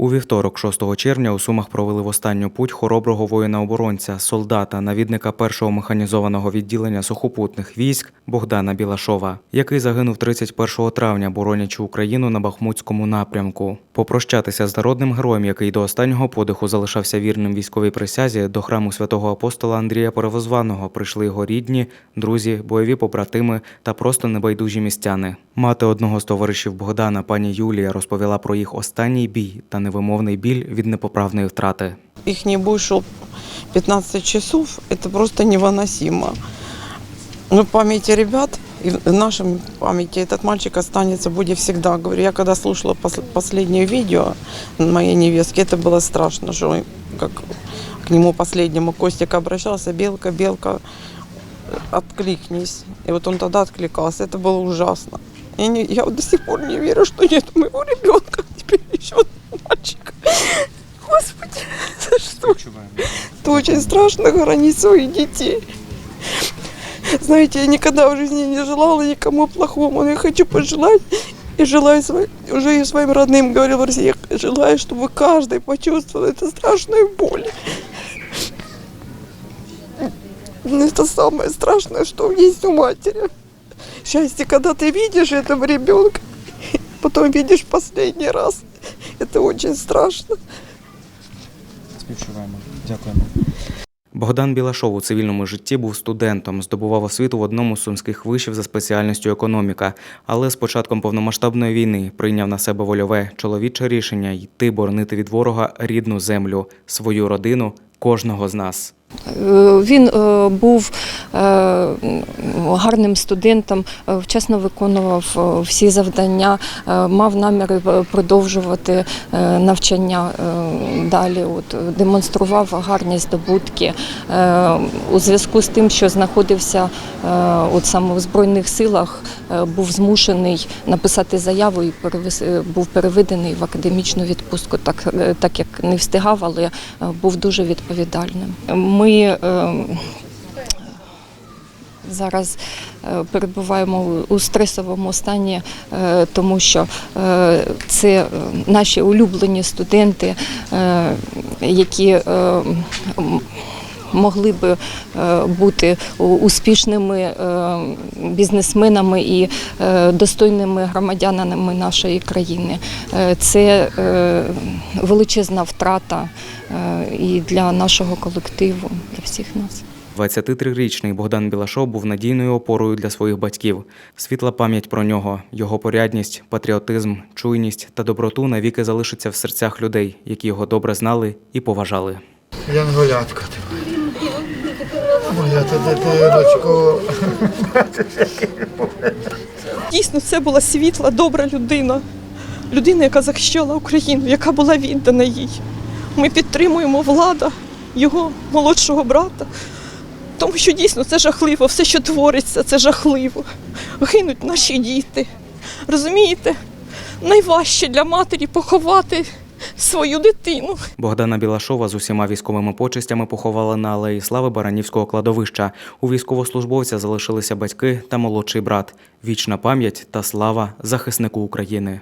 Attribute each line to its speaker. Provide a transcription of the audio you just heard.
Speaker 1: У вівторок, 6 червня, у Сумах провели в останню путь хороброго воїна-оборонця, солдата, навідника першого механізованого відділення сухопутних військ Богдана Білашова, який загинув 31 травня, боронячи Україну на Бахмутському напрямку. Попрощатися з народним героєм, який до останнього подиху залишався вірним військовій присязі, до храму святого апостола Андрія Перевозваного прийшли його рідні, друзі, бойові побратими та просто небайдужі містяни. Мати одного з товаришів Богдана, пані Юлія, розповіла про їх останній бій та невимовний біль від непоправної втрати.
Speaker 2: Их бой шел 15 часов, это просто невыносимо. Но в памяти ребят и в нашем памяти этот мальчик останется, будет всегда. Говорю, я когда слушала пос- последнее видео моей невестки, это было страшно, что он как к нему последнему Костик обращался, Белка, Белка, откликнись. И вот он тогда откликался, это было ужасно. Я, не, я вот до сих пор не верю, что нет моего ребенка, теперь еще один мальчик. Господи, за что? Это очень страшно хоронить своих детей. Знаете, я никогда в жизни не желала никому плохому, но я хочу пожелать и желаю своим, уже и своим родным говорю в России, желаю, чтобы каждый почувствовал эту страшную боль. Это самое страшное, что есть у матери. Счастье, когда ты видишь этого ребенка, потом видишь последний раз. Это очень страшно.
Speaker 1: Співчуваємо. Дякуємо. Богдан Білашов у цивільному житті був студентом, здобував освіту в одному з сумських вишів за спеціальністю економіка, але з початком повномасштабної війни прийняв на себе вольове чоловіче рішення йти боронити від ворога рідну землю, свою родину, кожного з нас.
Speaker 3: Е, Він е, був е, гарним студентом, вчасно виконував всі завдання, мав наміри продовжувати навчання далі. От, демонстрував гарні здобутки. У зв'язку з тим, що знаходився от саме в Збройних силах, був змушений написати заяву і був переведений в академічну відпустку, так, так як не встигав, але був дуже відповідальним. Ми е, зараз е, перебуваємо у- стресовому стані, е, тому що е, це наші улюблені студенти, які е, м, могли би е, бути успішними е, бізнесменами і е, достойними громадянами нашої країни. Це величезна втрата і для нашого колективу, для всіх нас.
Speaker 1: 23-річний Богдан Білашов був надійною опорою для своїх батьків. Світла пам'ять про нього, його порядність, патріотизм, чуйність та доброту навіки залишаться в серцях людей, які його добре знали і поважали.
Speaker 4: Янголятко ти моя. Ти дитиночко.
Speaker 5: Дійсно, це була світла, добра людина. Людина, яка захищала Україну, яка була віддана їй. Ми підтримуємо влада, його молодшого брата. Тому що дійсно це жахливо, все, що твориться, це жахливо. Гинуть наші діти. Розумієте? Найважче для матері поховати свою дитину.
Speaker 1: Богдана Білашова з усіма військовими почестями поховали на алеї слави Баранівського кладовища. У військовослужбовця залишилися батьки та молодший брат. Вічна пам'ять та слава захиснику України.